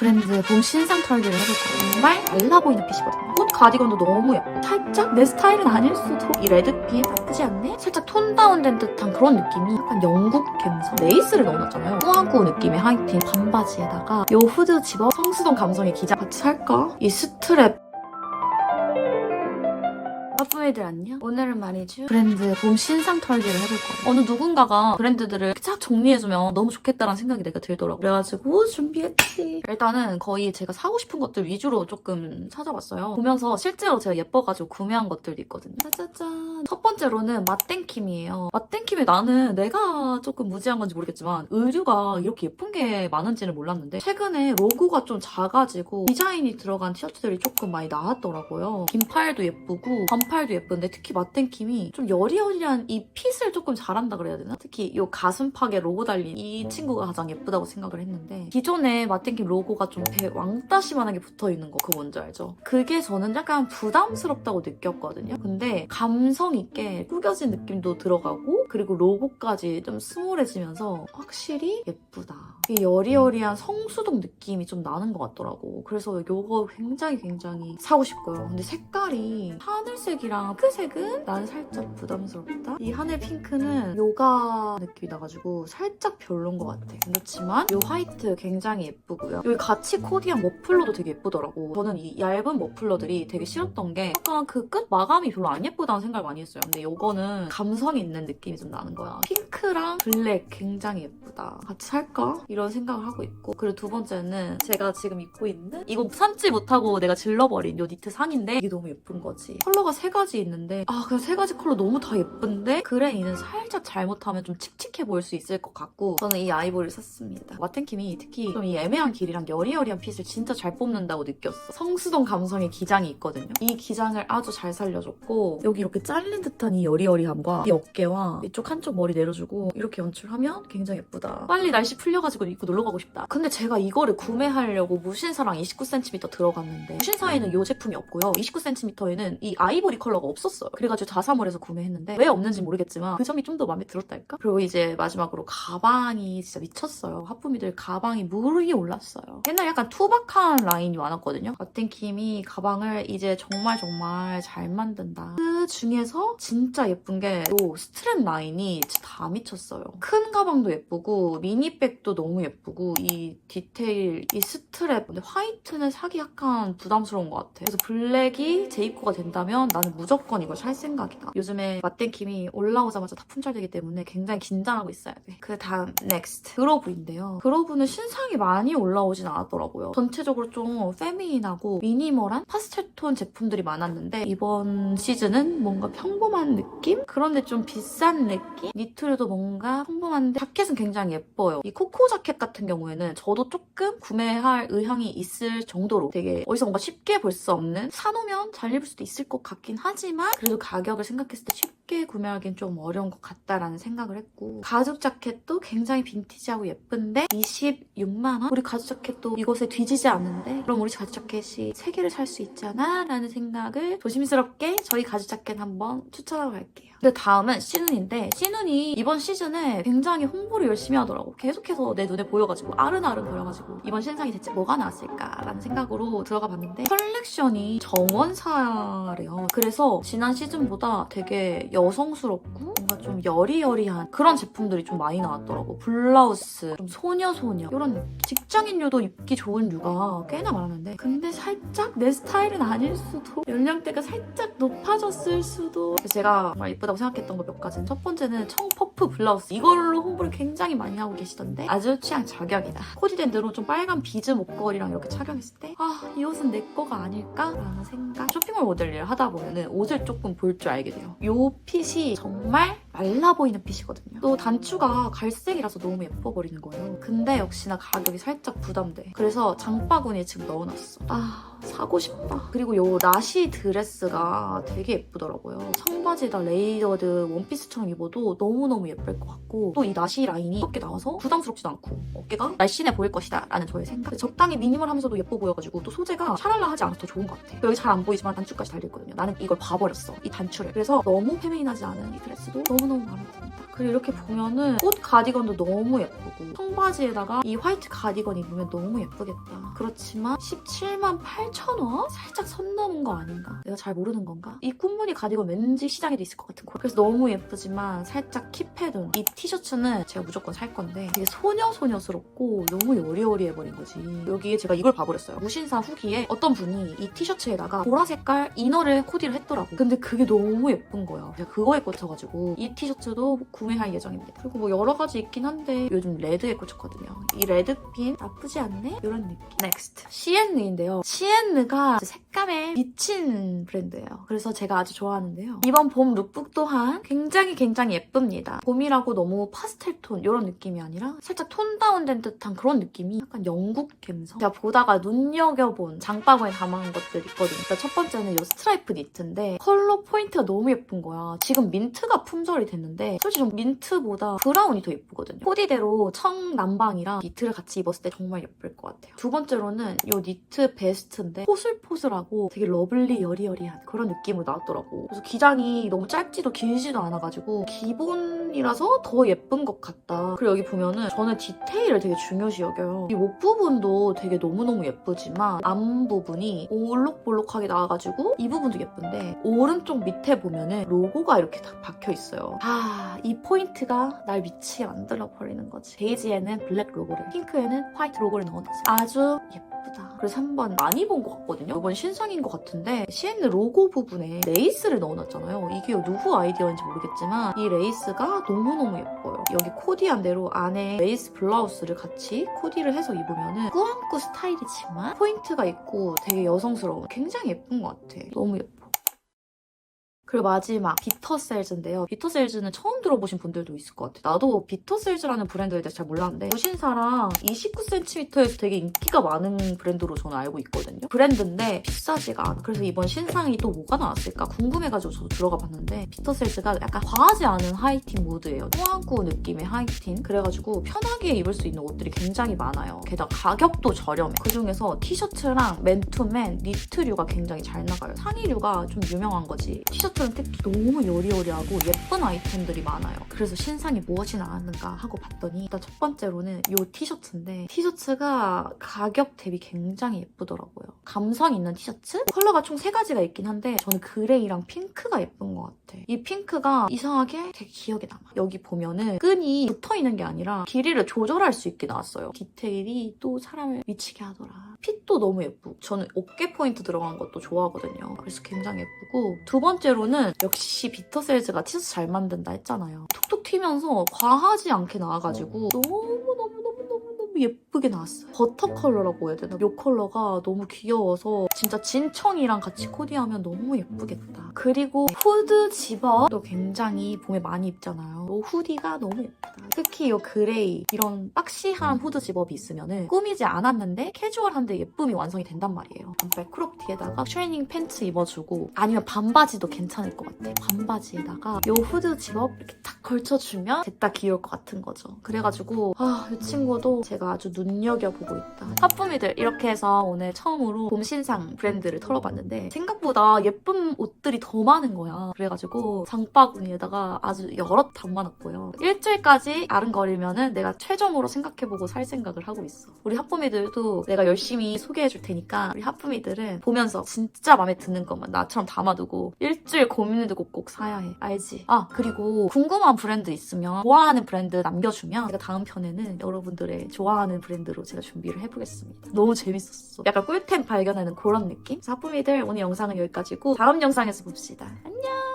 브랜드 봄 신상 털기를 해볼 거예요. 정말 말라 보이는 핏이거든요. 꽃 가디건도 너무 예뻐. 살짝 내 스타일은 아닐 수도. 이 레드빛 나쁘지 않네? 살짝 톤 다운된 듯한 그런 느낌이 약간 영국 감성. 레이스를 넣어놨잖아요. 꾸안꾸 느낌의 하이틴 반바지에다가 요 후드 집어 성수동 감성의 기장 같이 살까? 이 스트랩 화분이들 안녕? 오늘은 말이죠. 브랜드 봄 신상 털기를 해볼 거예요. 어느 누군가가 브랜드들을 쫙 정리해주면 너무 좋겠다라는 생각이 내가 들더라고. 그래가지고 준비했지. 일단은 거의 제가 사고 싶은 것들 위주로 조금 찾아봤어요. 보면서 실제로 제가 예뻐가지고 구매한 것들이 있거든요. 짜자잔. 첫 번째로는 맛땡킴이에요. 맛땡킴에 나는 내가 조금 무지한 건지 모르겠지만 의류가 이렇게 예쁜 게 많은지는 몰랐는데 최근에 로고가 좀 작아지고 디자인이 들어간 티셔츠들이 조금 많이 나왔더라고요. 긴 팔도 예쁘고 반팔도 예쁜데 특히 맛땡킴이 좀 여리여리한 이 핏을 조금 잘한다 그래야 되나? 특히 이 가슴팍에 로고 달린 이 친구가 가장 예쁘다고 생각을 했는데 기존에 맛땡킴 로고가 좀 되게 왕따시만하게 붙어있는 거 그거 뭔지 알죠? 그게 저는 약간 부담스럽다고 느꼈거든요. 근데 감성 있게 꾸겨진 느낌도 들어가고 그리고 로고까지 좀 스몰해지면서 확실히 예쁘다. 이 여리여리한 성수동 느낌이 좀 나는 것 같더라고. 그래서 이거 굉장히 굉장히 사고 싶고요. 근데 색깔이 하늘색이랑 핑크색은 난 살짝 부담스럽다. 이 하늘 핑크는 요가 느낌이 나가지고 살짝 별론 것 같아. 그렇지만 이 화이트 굉장히 예쁘고요. 여기 같이 코디한 머플러도 되게 예쁘더라고. 저는 이 얇은 머플러들이 되게 싫었던 게 약간 그 끝 마감이 별로 안 예쁘다는 생각을 많이 했어요. 근데 이거는 감성 있는 느낌이 좀 나는 거야. 핑크랑 블랙 굉장히 예쁘다. 같이 살까? 이런 생각을 하고 있고 그리고 두 번째는 제가 지금 입고 있는 이거 참지 못하고 내가 질러버린 요 니트 상인데 이게 너무 예쁜 거지. 컬러가 세 가지 있는데 아 그냥 세 가지 컬러 너무 다 예쁜데 그레이는 살짝 잘못하면 좀 칙칙해 보일 수 있을 것 같고 저는 이 아이보리를 샀습니다. 마텐킴이 특히 좀 이 애매한 길이랑 여리여리한 핏을 진짜 잘 뽑는다고 느꼈어. 성수동 감성의 기장이 있거든요. 이 기장을 아주 잘 살려줬고 여기 이렇게 잘린 듯한 이 여리여리함과 이 어깨와 이쪽 한쪽 머리 내려주고 이렇게 연출하면 굉장히 예쁘다. 빨리 날씨 풀려가지고 입고 놀러 가고 싶다. 근데 제가 이거를 구매하려고 무신사랑 29cm 들어갔는데 무신사에는 이 제품이 없고요. 29cm에는 이 아이보리 컬러 가 없었어요. 그래가지고 자사몰에서 구매했는데 왜 없는지 모르겠지만 그 점이 좀 더 마음에 들었달까? 그리고 이제 마지막으로 가방이 진짜 미쳤어요. 하품이들 가방이 물이 올랐어요. 옛날 약간 투박한 라인이 많았거든요. 마텐킴이 가방을 이제 정말 정말 잘 만든다. 그 중에서 진짜 예쁜 게요 스트랩 라인이 진짜 다 미쳤어요. 큰 가방도 예쁘고 미니백도 너무 예쁘고 이 디테일, 이 스트랩 근데 화이트는 사기 약간 부담스러운 것 같아. 그래서 블랙이 재입고가 된다면 나는 무조건 이걸 살 생각이다. 요즘에 맛땡킴이 올라오자마자 다 품절되기 때문에 굉장히 긴장하고 있어야 돼. 그 다음 넥스트 그로브인데요. 그로브는 신상이 많이 올라오진 않았더라고요. 전체적으로 좀 페미닌하고 미니멀한 파스텔톤 제품들이 많았는데 이번 시즌은 뭔가 평범한 느낌? 그런데 좀 비싼 느낌? 니트류도 뭔가 평범한데 자켓은 굉장히 예뻐요. 이 코코 자켓 같은 경우에는 저도 조금 구매할 의향이 있을 정도로 되게 어디서 뭔가 쉽게 볼 수 없는 사놓으면 잘 입을 수도 있을 것 같긴 하지 만 그래도 가격을 생각했을 때 쉽게 구매하기엔 좀 어려운 것 같다라는 생각을 했고 가죽 자켓도 굉장히 빈티지하고 예쁜데 26만 원? 우리 가죽 자켓도 이것에 뒤지지 않는데 그럼 우리 가죽 자켓이 3개를 살 수 있잖아 라는 생각을 조심스럽게 저희 가죽 자켓 한번 추천하고 갈게요. 근데 다음은 신은인데 신은이 이번 시즌에 굉장히 홍보를 열심히 하더라고. 계속해서 내 눈에 보여가지고 아른아른 거려가지고 이번 신상이 대체 뭐가 나왔을까라는 생각으로 들어가 봤는데 컬렉션이 정원사래요. 그래서 지난 시즌보다 되게 여성스럽고 뭔가 좀 여리여리한 그런 제품들이 좀 많이 나왔더라고. 블라우스, 좀 소녀소녀 이런. 직장인류도 입기 좋은 류가 꽤나 많았는데 근데 살짝 내 스타일은 아닐 수도 연령대가 살짝 높아졌을 수도 제가 정말 예쁘다 고 생각했던 거 몇 가지는. 첫 번째는 청퍼프 블라우스. 이걸로 홍보를 굉장히 많이 하고 계시던데 아주 취향 저격이다. 코디된 대로 좀 빨간 비즈 목걸이랑 이렇게 착용했을 때 아 이 옷은 내 거가 아닐까라는 생각. 쇼핑몰 모델 일 하다 보면은 옷을 조금 볼 줄 알게 돼요. 요 핏이 정말 말라 보이는 핏이거든요. 또 단추가 갈색이라서 너무 예뻐 버리는 거예요. 근데 역시나 가격이 살짝 부담돼. 그래서 장바구니에 지금 넣어놨어. 아 사고 싶다. 그리고 요 나시 드레스가 되게 예쁘더라고요. 청바지 청바지에다 레이어드 원피스처럼 입어도 너무너무 예쁠 것 같고 또 이 나시 라인이 어깨 나와서 부담스럽지도 않고 어깨가 날씬해 보일 것이다 라는 저의 생각. 적당히 미니멀하면서도 예뻐 보여가지고 또 소재가 샤랄라 하지 않아서 더 좋은 것 같아. 여기 잘 안 보이지만 단추까지 달려있거든요. 나는 이걸 봐버렸어 이 단추를. 그래서 너무 페미닌하지 않은 이 드레스도 너무너무 마음에 듭니다. 그리고 이렇게 보면은 꽃 가디건도 너무 예쁘고 청바지에다가 이 화이트 가디건 입으면 너무 예쁘겠다. 그렇지만 17만 8천 원? 살짝 선 넘은 거 아닌가? 내가 잘 모르는 건가? 이 꽃무늬 가디건 왠지 시장에도 있을 것 같은 거. 그래서 너무 예쁘지만 살짝 킵해둔 이 티셔츠는 제가 무조건 살 건데 되게 소녀소녀스럽고 너무 여리여리해버린 거지. 여기에 제가 이걸 봐버렸어요. 무신사 후기에 어떤 분이 이 티셔츠에다가 보라 색깔 이너를 코디를 했더라고. 근데 그게 너무 예쁜 거야. 제가 그거에 꽂혀가지고 이 티셔츠도 구매할 예정입니다. 그리고 뭐 여러 가지 있긴 한데 요즘 레드에 꽂혔거든요. 이 레드핀 나쁘지 않네? 이런 느낌. 넥스트 시엔느인데요. 시엔느가 색감에 미친 브랜드예요. 그래서 제가 아주 좋아하는데요. 이번 봄 룩북 또한 굉장히 굉장히 예쁩니다. 봄이라고 너무 파스텔 톤 이런 느낌이 아니라 살짝 톤 다운된 듯한 그런 느낌이 약간 영국 감성. 제가 보다가 눈여겨본 장바구니에 담아온 것들 있거든요. 일단 첫 번째는 이 스트라이프 니트인데 컬러 포인트가 너무 예쁜 거야. 지금 민트가 품절 이 됐는데 솔직히 전 민트보다 브라운이 더 예쁘거든요. 코디대로 청남방이랑 니트를 같이 입었을 때 정말 예쁠 것 같아요. 두 번째로는 이 니트 베스트인데 포슬포슬하고 되게 러블리 여리여리한 그런 느낌으로 나왔더라고. 그래서 기장이 너무 짧지도 길지도 않아가지고 기본이라서 더 예쁜 것 같다. 그리고 여기 보면은 저는 디테일을 되게 중요시 여겨요. 이 목 부분도 되게 너무너무 예쁘지만 앞 부분이 올록볼록하게 나와가지고 이 부분도 예쁜데 오른쪽 밑에 보면은 로고가 이렇게 딱 박혀 있어요 아 이 포인트가 날 미치게 만들어 버리는 거지. 베이지에는 블랙 로고를 핑크에는 화이트 로고를 넣어놨어 아주 예쁘다. 그래서 한 번 많이 본 것 같거든요? 이번 신상인 것 같은데 CN 로고 부분에 레이스를 넣어놨잖아요. 이게 누구 아이디어인지 모르겠지만 이 레이스가 너무너무 예뻐요. 여기 코디한 대로 안에 레이스 블라우스를 같이 코디를 해서 입으면은 꾸안꾸 스타일이지만 포인트가 있고 되게 여성스러운 굉장히 예쁜 것 같아. 너무 예뻐 그리고 마지막 비터셀즈인데요. 비터셀즈는 처음 들어보신 분들도 있을 것 같아요. 나도 비터셀즈라는 브랜드에 대해서 잘 몰랐는데 무신사랑 29cm에서 되게 인기가 많은 브랜드로 저는 알고 있거든요. 브랜드인데 비싸지가 않아. 그래서 이번 신상이 또 뭐가 나왔을까 궁금해가지고 저도 들어가 봤는데 비터셀즈가 약간 과하지 않은 하이틴 무드예요. 꾸안꾸 느낌의 하이틴. 그래가지고 편하게 입을 수 있는 옷들이 굉장히 많아요. 게다가 가격도 저렴해. 그중에서 티셔츠랑 맨투맨, 니트류가 굉장히 잘 나가요. 상의류가 좀 유명한 거지. 티셔츠 는 특히 너무 여리여리하고 예쁜 아이템들이 많아요. 그래서 신상이 무엇이 나왔는가 하고 봤더니 일단 첫 번째로는 이 티셔츠인데 티셔츠가 가격 대비 굉장히 예쁘더라고요. 감성 있는 티셔츠? 컬러가 총 세 가지가 있긴 한데 저는 그레이랑 핑크가 예쁜 것 같아. 이 핑크가 이상하게 되게 기억에 남아. 여기 보면은 끈이 붙어 있는 게 아니라 길이를 조절할 수 있게 나왔어요. 디테일이 또 사람을 미치게 하더라. 핏도 너무 예쁘고 저는 어깨 포인트 들어간 것도 좋아하거든요. 그래서 굉장히 예쁘고 두 번째로는 역시 비터셀즈가 티셔츠 잘 만든다 했잖아요. 툭툭 튀면서 과하지 않게 나와가지고 너무너무너무너무너무 예 쁘게 나왔어요. 버터 컬러라고 해야 되나? 이 컬러가 너무 귀여워서 진짜 진청이랑 같이 코디하면 너무 예쁘겠다. 그리고 후드 집업도 굉장히 봄에 많이 입잖아요. 이 후디가 너무 예쁘다. 특히 이 그레이 이런 박시한 후드 집업이 있으면 꾸미지 않았는데 캐주얼한데 예쁨이 완성이 된단 말이에요. 반팔 크롭티에다가 트레이닝 팬츠 입어주고 아니면 반바지도 괜찮을 것 같아. 반바지에다가 이 후드 집업 이렇게 딱 걸쳐주면 됐다 귀여울 것 같은 거죠. 그래가지고 아, 이 친구도 제가 아주 눈여겨보고 있다. 하품이들 이렇게 해서 오늘 처음으로 봄 신상 브랜드를 털어봤는데 생각보다 예쁜 옷들이 더 많은 거야. 그래가지고 장바구니에다가 아주 여럿 담아놨고요. 일주일까지 아른거리면은 내가 최종으로 생각해보고 살 생각을 하고 있어. 우리 하품이들도 내가 열심히 소개해줄 테니까 우리 하품이들은 보면서 진짜 마음에 드는 것만 나처럼 담아두고 일주일 고민해두고 꼭 사야 해. 알지? 아 그리고 궁금한 브랜드 있으면 좋아하는 브랜드 남겨주면 제가 다음 편에는 여러분들의 좋아하는 브랜드 로 제가 준비를 해보겠습니다. 너무 재밌었어. 약간 꿀템 발견하는 그런 느낌? 하품이들 오늘 영상은 여기까지고 다음 영상에서 봅시다. 안녕!